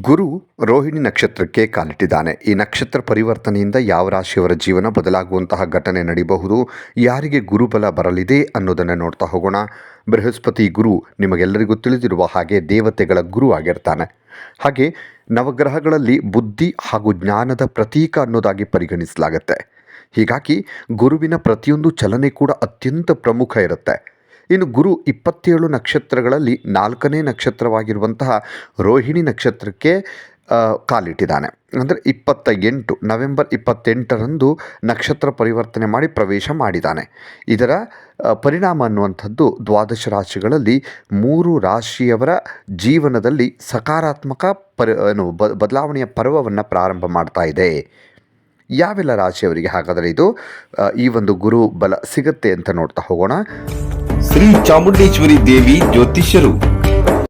ಗುರು ರೋಹಿಣಿ ನಕ್ಷತ್ರಕ್ಕೆ ಕಾಲಿಟ್ಟಿದ್ದಾನೆ. ಈ ನಕ್ಷತ್ರ ಪರಿವರ್ತನೆಯಿಂದ ಯಾವ ರಾಶಿಯವರ ಜೀವನ ಬದಲಾಗುವಂತಹ ಘಟನೆ ನಡೆಯಬಹುದು ಯಾರಿಗೆ ಗುರುಬಲ ಬರಲಿದೆ ಅನ್ನೋದನ್ನು ನೋಡ್ತಾ ಹೋಗೋಣ. ಬೃಹಸ್ಪತಿ ಗುರು ನಿಮಗೆಲ್ಲರಿಗೂ ತಿಳಿದಿರುವ ಹಾಗೆ ದೇವತೆಗಳ ಗುರು ಆಗಿರ್ತಾನೆ. ಹಾಗೆ ನವಗ್ರಹಗಳಲ್ಲಿ ಬುದ್ಧಿ ಹಾಗೂ ಜ್ಞಾನದ ಪ್ರತೀಕ ಅನ್ನೋದಾಗಿ ಪರಿಗಣಿಸಲಾಗುತ್ತೆ. ಹೀಗಾಗಿ ಗುರುವಿನ ಪ್ರತಿಯೊಂದು ಚಲನೆ ಕೂಡ ಅತ್ಯಂತ ಪ್ರಮುಖ ಇರುತ್ತೆ. ಇನ್ನು ಗುರು ಇಪ್ಪತ್ತೇಳು ನಕ್ಷತ್ರಗಳಲ್ಲಿ ನಾಲ್ಕನೇ ನಕ್ಷತ್ರವಾಗಿರುವಂತಹ ರೋಹಿಣಿ ನಕ್ಷತ್ರಕ್ಕೆ ಕಾಲಿಟ್ಟಿದ್ದಾನೆ. ಅಂದರೆ ಇಪ್ಪತ್ತ ಎಂಟು ನವೆಂಬರ್ ಇಪ್ಪತ್ತೆಂಟರಂದು ನಕ್ಷತ್ರ ಪರಿವರ್ತನೆ ಮಾಡಿ ಪ್ರವೇಶ ಮಾಡಿದ್ದಾನೆ. ಇದರ ಪರಿಣಾಮ ಅನ್ನುವಂಥದ್ದು ದ್ವಾದಶ ರಾಶಿಗಳಲ್ಲಿ ಮೂರು ರಾಶಿಯವರ ಜೀವನದಲ್ಲಿ ಸಕಾರಾತ್ಮಕ ಪರಿ, ಏನು ಬದಲಾವಣೆಯ ಪರ್ವವನ್ನು ಪ್ರಾರಂಭ ಮಾಡ್ತಾ ಇದೆ. ಯಾವೆಲ್ಲ ರಾಶಿಯವರಿಗೆ ಹಾಗಾದರೆ ಇದು ಈ ಒಂದು ಗುರು ಬಲ ಸಿಗುತ್ತೆ ಅಂತ ನೋಡ್ತಾ ಹೋಗೋಣ. ಶ್ರೀ ಚಾಮುಂಡೇಶ್ವರಿ ದೇವಿ ಜ್ಯೋತಿಷ್ಯರು ಗೆ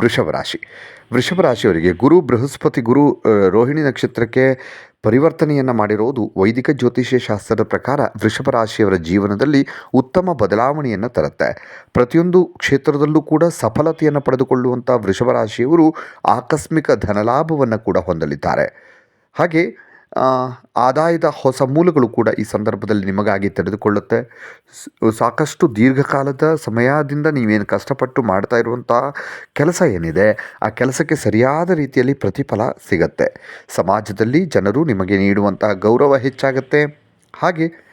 ವೃಷಭ ರಾಶಿ. ವೃಷಭ ರಾಶಿಯವರಿಗೆ ಗುರು, ಬೃಹಸ್ಪತಿ, ಗುರು ರೋಹಿಣಿ ನಕ್ಷತ್ರಕ್ಕೆ ಪರಿವರ್ತನೆಯನ್ನು ಮಾಡಿರುವುದು ವೈದಿಕ ಜ್ಯೋತಿಷ್ಯ ಶಾಸ್ತ್ರದ ಪ್ರಕಾರ ವೃಷಭ ರಾಶಿಯವರ ಜೀವನದಲ್ಲಿ ಉತ್ತಮ ಬದಲಾವಣೆಯನ್ನು ತರುತ್ತೆ. ಪ್ರತಿಯೊಂದು ಕ್ಷೇತ್ರದಲ್ಲೂ ಕೂಡ ಸಫಲತೆಯನ್ನು ಪಡೆದುಕೊಳ್ಳುವಂಥ ವೃಷಭ ರಾಶಿಯವರು ಆಕಸ್ಮಿಕ ಧನಲಾಭವನ್ನು ಕೂಡ ಹೊಂದಲಿದ್ದಾರೆ. ಹಾಗೆ ಆದಾಯದ ಹೊಸ ಮೂಲಗಳು ಕೂಡ ಈ ಸಂದರ್ಭದಲ್ಲಿ ನಿಮಗಾಗಿ ತೆರೆದುಕೊಳ್ಳುತ್ತೆ. ಸಾಕಷ್ಟು ದೀರ್ಘಕಾಲದ ಸಮಯದಿಂದ ನೀವೇನು ಕಷ್ಟಪಟ್ಟು ಮಾಡ್ತಾ ಇರುವಂಥ ಕೆಲಸ ಏನಿದೆ, ಆ ಕೆಲಸಕ್ಕೆ ಸರಿಯಾದ ರೀತಿಯಲ್ಲಿ ಪ್ರತಿಫಲ ಸಿಗತ್ತೆ. ಸಮಾಜದಲ್ಲಿ ಜನರು ನಿಮಗೆ ನೀಡುವಂತಹ ಗೌರವ ಹೆಚ್ಚಾಗತ್ತೆ. ಹಾಗೆ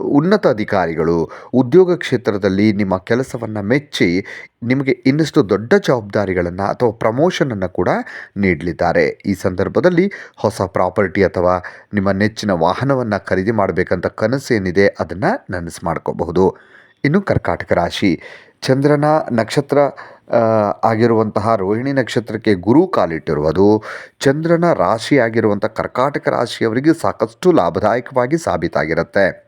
ಉನ್ನತ ಅಧಿಕಾರಿಗಳು ಉದ್ಯೋಗ ಕ್ಷೇತ್ರದಲ್ಲಿ ನಿಮ್ಮ ಕೆಲಸವನ್ನು ಮೆಚ್ಚಿ ನಿಮಗೆ ಇನ್ನಷ್ಟು ದೊಡ್ಡ ಜವಾಬ್ದಾರಿಗಳನ್ನು ಅಥವಾ ಪ್ರಮೋಷನನ್ನು ಕೂಡ ನೀಡಲಿದ್ದಾರೆ. ಈ ಸಂದರ್ಭದಲ್ಲಿ ಹೊಸ ಪ್ರಾಪರ್ಟಿ ಅಥವಾ ನಿಮ್ಮ ನೆಚ್ಚಿನ ವಾಹನವನ್ನು ಖರೀದಿ ಮಾಡಬೇಕಂತ ಕನಸೇನಿದೆ ಅದನ್ನು ನನಸು ಮಾಡ್ಕೋಬಹುದು. ಇನ್ನು ಕರ್ಕಾಟಕ ರಾಶಿ. ಚಂದ್ರನ ನಕ್ಷತ್ರ ಆಗಿರುವಂತಹ ರೋಹಿಣಿ ನಕ್ಷತ್ರಕ್ಕೆ ಗುರು ಕಾಲಿಟ್ಟಿರುವುದು. ಚಂದ್ರನ ರಾಶಿ ಆಗಿರುವಂಥ ಕರ್ಕಾಟಕ ರಾಶಿಯವರಿಗೆ ಸಾಕಷ್ಟು ಲಾಭದಾಯಕವಾಗಿ ಸಾಬೀತಾಗಿರುತ್ತೆ.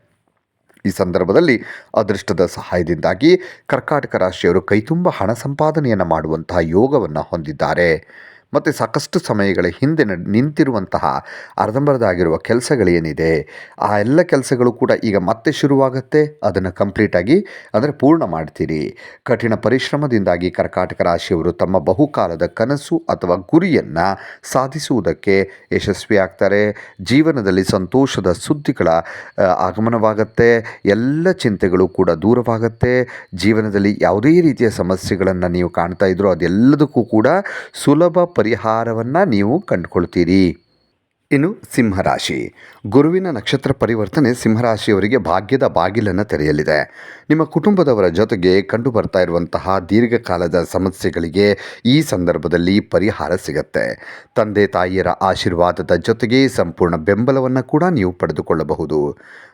ಈ ಸಂದರ್ಭದಲ್ಲಿ ಅದೃಷ್ಟದ ಸಹಾಯದಿಂದಾಗಿ ಕರ್ಕಾಟಕ ರಾಶಿಯವರು ಕೈತುಂಬ ಹಣ ಸಂಪಾದನೆಯನ್ನು ಮಾಡುವಂತಹ ಯೋಗವನ್ನು ಹೊಂದಿದ್ದಾರೆ. ಮತ್ತು ಸಾಕಷ್ಟು ಸಮಯಗಳ ಹಿಂದೆ ನಿಂತಿರುವಂತಹ ಅರ್ಧಂಬರ್ಧಾಗಿರುವ ಕೆಲಸಗಳೇನಿದೆ, ಆ ಎಲ್ಲ ಕೆಲಸಗಳು ಕೂಡ ಈಗ ಮತ್ತೆ ಶುರುವಾಗುತ್ತೆ, ಅದನ್ನು ಕಂಪ್ಲೀಟಾಗಿ ಅಂದರೆ ಪೂರ್ಣ ಮಾಡ್ತೀರಿ. ಕಠಿಣ ಪರಿಶ್ರಮದಿಂದಾಗಿ ಕರ್ಕಾಟಕ ರಾಶಿಯವರು ತಮ್ಮ ಬಹುಕಾಲದ ಕನಸು ಅಥವಾ ಗುರಿಯನ್ನು ಸಾಧಿಸುವುದಕ್ಕೆ ಯಶಸ್ವಿಯಾಗ್ತಾರೆ ಜೀವನದಲ್ಲಿ ಸಂತೋಷದ ಸುದ್ದಿಗಳ ಆಗಮನವಾಗತ್ತೆ, ಎಲ್ಲ ಚಿಂತೆಗಳು ಕೂಡ ದೂರವಾಗುತ್ತೆ. ಜೀವನದಲ್ಲಿ ಯಾವುದೇ ರೀತಿಯ ಸಮಸ್ಯೆಗಳನ್ನು ನೀವು ಕಾಣ್ತಾ ಇದ್ದರೂ ಅದೆಲ್ಲದಕ್ಕೂ ಕೂಡ ಸುಲಭ ಪರಿಹಾರವನ್ನು ನೀವು ಕಂಡುಕೊಳ್ತೀರಿ ಇನ್ನು ಸಿಂಹರಾಶಿ. ಗುರುವಿನ ನಕ್ಷತ್ರ ಪರಿವರ್ತನೆ ಸಿಂಹರಾಶಿಯವರಿಗೆ ಭಾಗ್ಯದ ಬಾಗಿಲನ್ನು ತೆರೆಯಲಿದೆ. ನಿಮ್ಮ ಕುಟುಂಬದವರ ಜೊತೆಗೆ ಕಂಡು ಬರ್ತಾ ಇರುವಂತಹ ದೀರ್ಘಕಾಲದ ಸಮಸ್ಯೆಗಳಿಗೆ ಈ ಸಂದರ್ಭದಲ್ಲಿ ಪರಿಹಾರ ಸಿಗತ್ತೆ. ತಂದೆ ತಾಯಿಯರ ಆಶೀರ್ವಾದದ ಜೊತೆಗೆ ಸಂಪೂರ್ಣ ಬೆಂಬಲವನ್ನು ಕೂಡ ನೀವು ಪಡೆದುಕೊಳ್ಳಬಹುದು.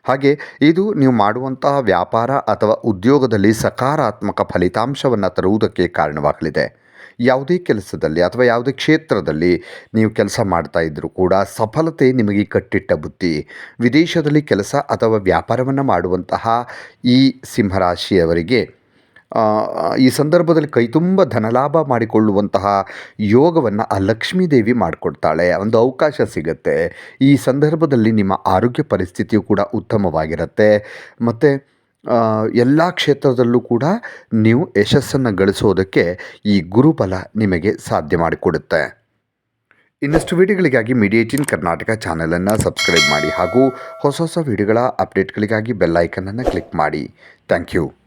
ಹಾಗೆ ಇದು ನೀವು ಮಾಡುವಂತಹ ವ್ಯಾಪಾರ ಅಥವಾ ಉದ್ಯೋಗದಲ್ಲಿ ಸಕಾರಾತ್ಮಕ ಫಲಿತಾಂಶವನ್ನು ತರುವುದಕ್ಕೆ ಕಾರಣವಾಗಲಿದೆ. ಯಾವುದೇ ಕೆಲಸದಲ್ಲಿ ಅಥವಾ ಯಾವುದೇ ಕ್ಷೇತ್ರದಲ್ಲಿ ನೀವು ಕೆಲಸ ಮಾಡ್ತಾ ಇದ್ದರೂ ಕೂಡ ಸಫಲತೆ ನಿಮಗೆ ಕಟ್ಟಿಟ್ಟ ಬುತ್ತಿ ವಿದೇಶದಲ್ಲಿ ಕೆಲಸ ಅಥವಾ ವ್ಯಾಪಾರವನ್ನು ಮಾಡುವಂತಹ ಈ ಸಿಂಹರಾಶಿಯವರಿಗೆ ಈ ಸಂದರ್ಭದಲ್ಲಿ ಕೈತುಂಬ ಧನಲಾಭ ಮಾಡಿಕೊಳ್ಳುವಂತಹ ಯೋಗವನ್ನು ಆ ಲಕ್ಷ್ಮೀ ದೇವಿ ಮಾಡಿಕೊಡ್ತಾಳೆ. ಒಂದು ಅವಕಾಶ ಸಿಗುತ್ತೆ. ಈ ಸಂದರ್ಭದಲ್ಲಿ ನಿಮ್ಮ ಆರೋಗ್ಯ ಪರಿಸ್ಥಿತಿಯು ಕೂಡ ಉತ್ತಮವಾಗಿರುತ್ತೆ. ಮತ್ತು ಎಲ್ಲ ಕ್ಷೇತ್ರದಲ್ಲೂ ಕೂಡ ನೀವು ಯಶಸ್ಸನ್ನು ಗಳಿಸೋದಕ್ಕೆ ಈ ಗುರುಬಲ ನಿಮಗೆ ಸಾಧ್ಯ ಮಾಡಿಕೊಡುತ್ತೆ. ಇನ್ನಷ್ಟು ವಿಡಿಯೋಗಳಿಗಾಗಿ ಮೀಡಿಯೇಟಿನ್ ಕರ್ನಾಟಕ ಚಾನಲನ್ನು ಸಬ್ಸ್ಕ್ರೈಬ್ ಮಾಡಿ ಹಾಗೂ ಹೊಸ ಹೊಸ ವಿಡಿಯೋಗಳ ಅಪ್ಡೇಟ್ಗಳಿಗಾಗಿ ಬೆಲ್ ಐಕನನ್ನು ಕ್ಲಿಕ್ ಮಾಡಿ. Thank you.